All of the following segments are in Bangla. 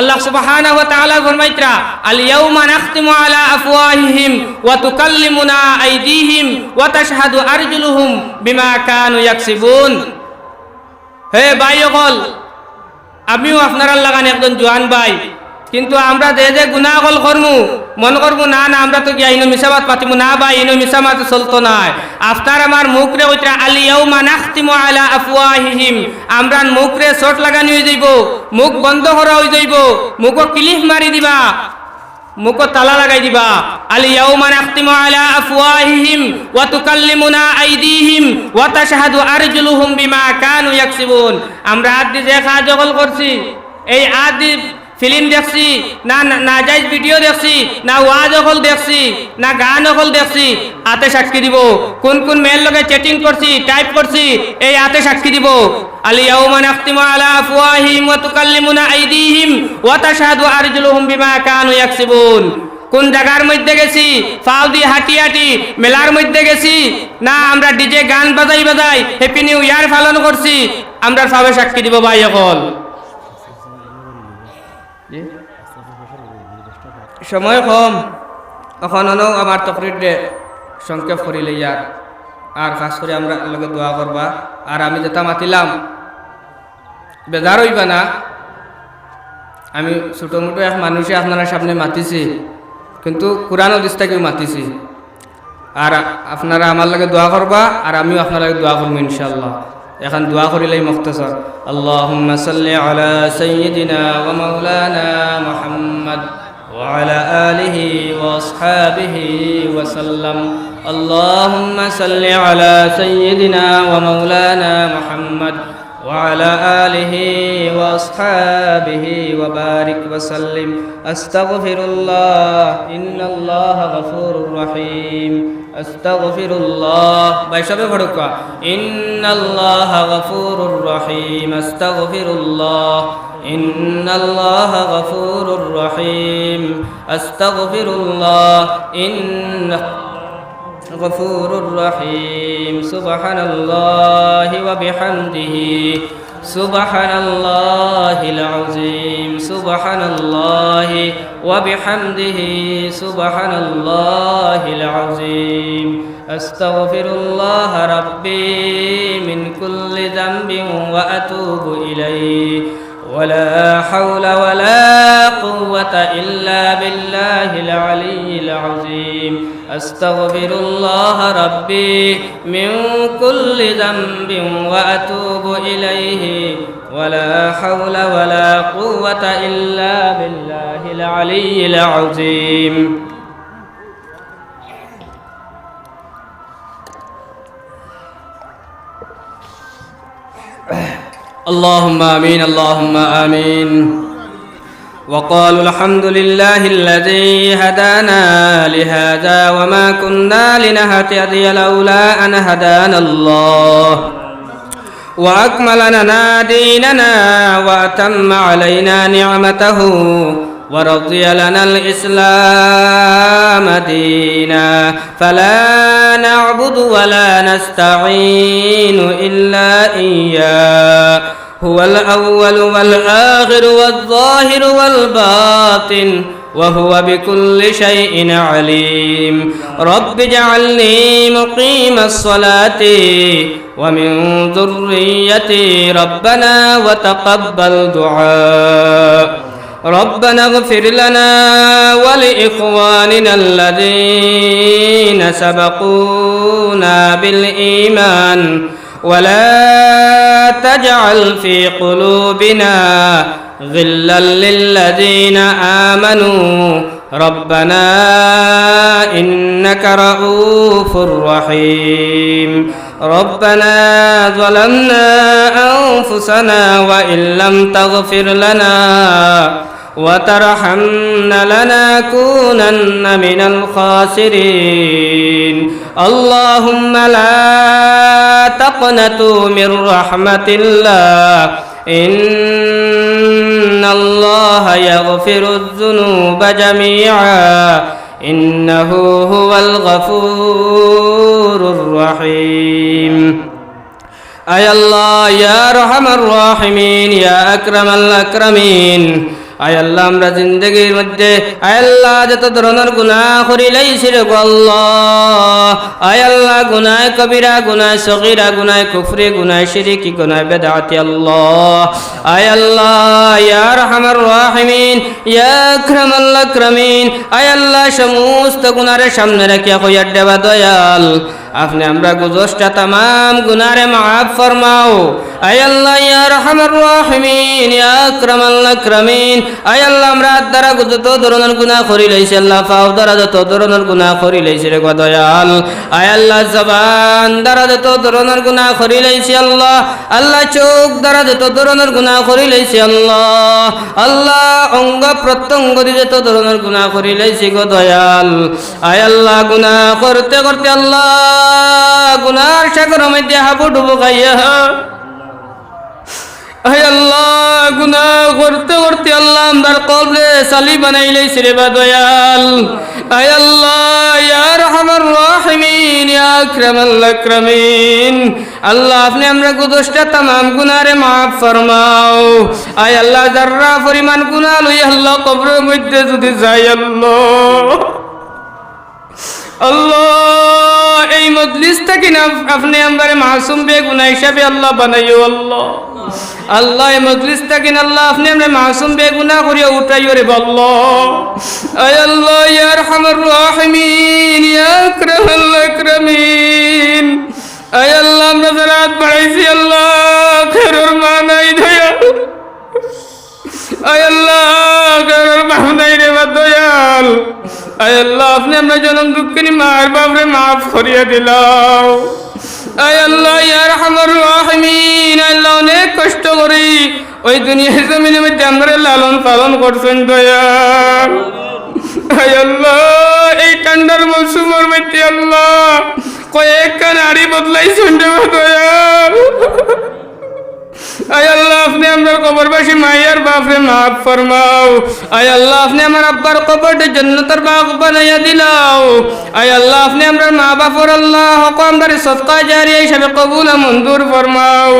আল্লাহ সুবহানাহু ওয়া তাআলা ফরমাইত্রা আল ইয়াউমা নাখতিমু আলা আফওয়াহিহিম ওয়া তুকাল্লিমুনা আইদিহিম ওয়া তাশহাদু আরজুলুহুম বিমা কানু ইয়াকসিবুন। হে ভাই সকল আমিও আপনারা লাগান একজন জোয়ান ভাই কিন্তু আমরা যে যে গুণা কল করমু, মন করব না না, আমরা তো ইনো মিশাবাত পাতিমু? না ভাই ইনো মিশামাত চলতো নাই। আফতার আমার মুখ রে ওইটা আলিয়াও মানাখতিমু আলা আফওয়াহিহিম। আমরা মুখ রে চোট লাগানি হয়ে যাইব, মুখ বন্ধ করা হয়ে যাইব, মুখ ক্লিফ মারি দিবা, মুখ তালা লাগাই দিবা। আলিয়াউমা নাখতিমু আলা আফওয়াহিহিম, ওয়া তুকাল্লিমুনা আইদিহিম, ওয়া তাশহাদু আরজুলুহুম বিমা কানু ইয়াকসিবুন। আমরা আদি যে কাজ করছি, এই আদি ফিল্ম দেখছি, না, না- না যাই ভিডিও দেখছি, না ওয়াজ অকল দেখছি, না গান অকল দেখছি আতে সাক্ষী দিব। কোন কোন মেয়ের লগে চ্যাটিং করছি টাইপ করছি, এই আতে সাক্ষী দিব। আলিয়াউমা নাখতিমু আলা আফওয়াহিহিম ওয়া তুকাল্লিমুনা আইদিহিম ওয়া তাশহাদু আরজুলুহুম বিমা কানু জায়গার মধ্যে গেছি? ফাল দিয়ে হাঁটি হাঁটি মেলার মধ্যে গেছি। না, আমরা ডিজে গান বাজাই বাজাই হ্যাপি নিউ ইয়ার পালন করছি। আমরা সবে সাক্ষী দিব ভাই এখন সময় কম এখন আমার তকরির সংক্ষেপ করিলে ইয়ার আর খাস করে আমরা লগে দোয়া করবা। আর আমি যেটা মাতিলাম, বেজার হইবা না। আমি ছোটো মোটো এক মানুষে আপনার সামনে মাতিছি, কিন্তু কোরআন দিস্তাকেও মাতিছি। আর আপনারা আমার লাগে দোয়া করবা, আর আমিও আপনার লাগে দোয়া করব ইনশাল্লাহ এখন দোয়া করিলেই মুক্তসর। আল্লাহুম্মা সাল্লি আলা সাইয়্যিদিনা ওয়া মাওলানা মুহাম্মদ। وعلى آله وأصحابه وسلم. اللهم صل على سيدنا ومولانا محمد وعلى آله وأصحابه وبارك وسلم. أستغفر الله إن الله غفور رحيم. أستغفر الله بيشبه فرقا إن الله غفور رحيم أستغفر الله إن الله غفور رحيم أستغفر الله إن غفور رحيم سبحان الله وبحمده سبحان الله العظيم سبحان الله وبحمده سبحان الله العظيم أستغفر الله ربي من كل ذنب وأتوب إليه ولا حول ولا قوة إلا أستغفر الله ربي من كل ذنب وأتوب إليه. ولا حول ولا قوة إلا بالله العلي العظيم. اللهم آمين اللهم آمين. وقالوا الحمد لله الذي هدانا لهذا وما كنا لنهتدي لولا أن هدانا الله. وأكمل لنا ديننا وأتم علينا نعمته ورضي لنا الإسلام دينا. فلا نعبد ولا نستعين إلا إياه. هو الأول والآخر والظاهر والباطن وهو بكل شيء عليم. رب اجعلني مقيم الصلاة ومن ذريتي ربنا وتقبل دعاء. ربنا اغفر لنا ولإخواننا الذين سبقونا بالإيمان. ولا تجعل في قلوبنا غلا للذين آمنوا. ربنا إنك رؤوف رحيم. ربنا ظلمنا أنفسنا وإن لم تغفر لنا وترحمن لنكونن من الخاسرين اللهم لا تقنطوا من رحمة الله إن الله يغفر الذنوب جميعا إنه هو الغفور الرحيم أي الله يا رحم الراحمين يا أكرم الأكرمين আয় আল্লাহ, আমরা জিন্দগির মধ্যে, আয় আল্লাহ, যত ধরনের গুনাহ করিলাইছি রে গো আল্লাহ। আয় আল্লাহ, গুনাহ কবিরা, গুনাহ সগীরা, গুনাহ কুফরি, গুনাহ শিরিকি, গুনাহ বেদাতি আল্লাহ। আয় আল্লাহ, ইয়া রহমার রাহিমিন, ইয়া আয় আল্লাহ, সমস্ত গুনারে সামনে রাখিয়া কইয়া দেবা দয়াল। আপনি আমরা গুজসটা তাম গুনারে মাফ ফরমাও। আয় আল্লাহ, ইয়া রহমার রাহিমিন, ইয়া আকরামাল আকরামিন। আয় আল্লাহ, আমরা দ্বারা যত ধরনের গুনাহ করি লইছে, আল্লাহ পাও দ্বারা যত ধরনের গুনাহ করি লইছে রে গো দয়াল। আয় আল্লাহ, জবান দ্বারা যত ধরনের গুনাহ করি লইছে, আল্লাহ। আল্লাহ, চোখ দ্বারা যত ধরনের গুনাহ করি লইছে, আল্লাহ। আল্লাহ, অঙ্গ প্রত্যঙ্গ দিয়ে যত ধরনের গুনাহ করি লইছে গো দয়াল। আয় আল্লাহ, গুনাহ করতে করতে আল্লাহ গুনার সাগর মধ্যে হাবু ডুবো খাইয়া। আল্লাহ আপনি আমরা আল্লাহ পরিমাণ গুনাহ লই আল্লাহ মধ্যে যদি যাই আল্লাহ। আল্লাহ। এই মজলিস থেকে না আপনি আমারে মাসুম বে গুনাহ হিসাবে আল্লাহ বানাইও আল্লাহ। আল্লাহ, এই মজলিস থেকে আল্লাহ আপনি আমরা মাসুম বে গুনাহ করিয়া উঠাইও রে আল্লাহ আয় আল্লাহ, ইয়া আরহামার রাহিমিন, ইয়া আকরামাল আকরামিন। আয় আল্লাহ, আমরা যারা হাত বাড়াইছি, আল্লাহ, খেরোর মা নাই দয়া। আয় আল্লাহ, খেরোর মা নাই রে দয়াল। আল্লাহ, আপনি আমরা জনম দুঃখিনী মার মাফ করিয়া দিলাও আল্লাহ কষ্ট ওই লালন পালন করছেন আয় আল্লাহ, এই মৌসুমের মধ্যে আল্লাহ কয়েকটা নারী বদলাইছেন দয়াল আয় আল্লাহ, আপনি আমার কবরবাসী মাইয়ার বাপরে মাফ ফরমাও। আয় আল্লাহ, আপনি আমার আব্বার কবরটা জন্নতর বাগ বানাইয়া দিলাও। আয় আল্লাহ, আপনি আমার মা বাপর আল্লাহ হকম দারে সদকা জারি হিসাবে কবুল মঞ্জুর ফরমাও।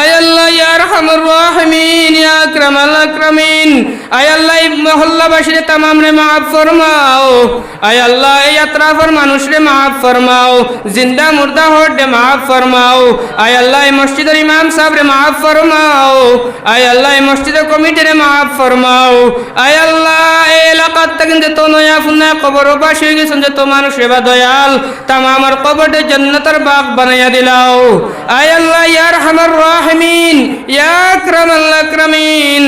আয় আল্লাহ, ইয়া আরহামুর রাহিমিন, ইয়া আকরামাল আকরামিন। আয় আল্লাহ মহল্লাবাসীর তামাম রে মাফ ফরমাও। আয় আল্লাহ, এই আত্রাফর মানুষ রে মাফ ফরমাও। জিন্দা মুর্দা হট রে মাফ ফরমাও। আয় আল্লাহ মসজিদের ইমাম সাহেব রে মাফ ফরমাও আয় আল্লাহ মসজিদের কমিটি রে মাফ ফরমাও। আয় আল্লাহ এলাকার থেকে যে তো নয়া ফুনা কবর বাস হয়ে গেছেন যে তো রে দয়াল, তাম আমার কবরটা জন্নতর বাগ বানাইয়া দিলাও। আয় আল্লাহ ইয়ার হামার রাহমিন, ইয়া আকরামাল আকরামিন।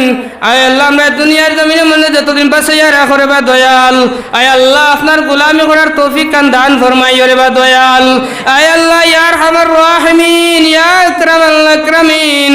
আয় আল্লাহ, আমরা দুনিয়ার জমিনের মধ্যে যতদিন পাশে ইয়ার করে বা দয়াল। আয় আল্লাহ, আপনার গোলামি করার তৌফিক কান দান ফরমাই রে বা দয়াল। আয় আল্লাহ ইয়ার হামার রাহমিন, ইয়া আকরামাল আকরামিন।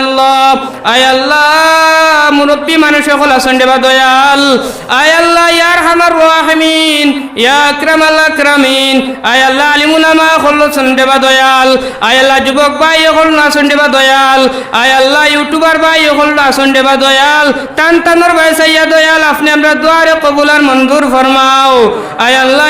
আল্লাহ আল্লাহ, মুরব্বী মানুষ সকল দেবা দয়াল। আয় আল্লাহ ইয়ার হামার আকরামিন। আয় আল্লাহ হল দেবা দয়াল। আয় আল্লাহ, যুবক ভাই হল দেবা দয়াল। আয় আল্লাহ, ইউটিউবার ভাই হল আছেন দেবা দয়াল। টান টানোর ভাই সাইয়া দয়াল, আপনি আমরা দুয়ারে কবুলার মঞ্জুর ফরমাও। আয় আল্লাহ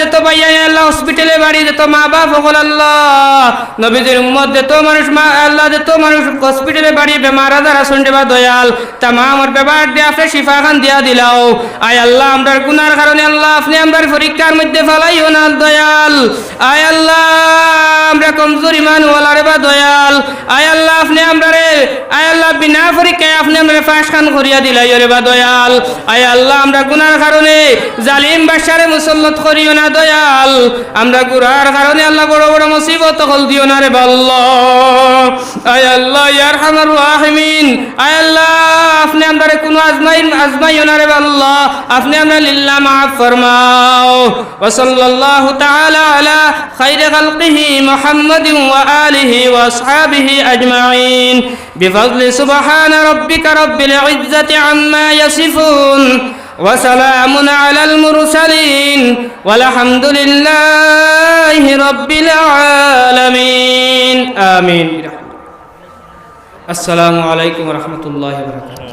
যত ভাই আয় আল্লাহ হসপিটালে বাড়ি যত মা বাপ সকল আল্লাহ নবীজির উম্মত যত মানুষ, মা আল্লাহ যত মানুষ হসপিটালে বাড়ি, বেমার দয়াল। তামামর বেবার দিয়ে আপনি শিফা খান দিয়া দিলাও। আল্লাহ গুনার কারণে আল্লাহ, আপনি পরীক্ষার মধ্যে না, দয়াল। আয় আল্লাহ, আমরা কমজোর বা দয়াল। আয় আল্লাহ, আপনি আমরারে, আয় আল্লাহ, বিনা পরীক্ষায় আপনি আমরা ফাঁস খান করিয়া দিলাই রে বা দয়াল। আয় আল্লাহ, আমরা গুনার কারণে জালিম বাসারে মুসল্লত করিও না দয়াল আমরা গুনার কারণে আল্লাহ বড় বড় মুসিবত হল দিও না রে বাল্লাহ আয় আল্লাহ ইয়ার হামার রাহিমিন আয় আল্লাহ আপনি আমরারে কোনো আজমাই আজমাইও না রে বাল্লাহ আপনি আমরা লিল্লাহ মাফ ফরমাও ওয়া সাল্লাল্লাহু তাআলা আলা খাইরি খালকিহি মুহাম্মাদিন ওয়া আলিহি ওয়া আসহাবিহি আজমাইন بفضل سبحان ربك رب العزة عما يصفون وسلام على المرسلين والحمد لله رب العالمين آمين السلام عليكم ورحمة الله وبركاته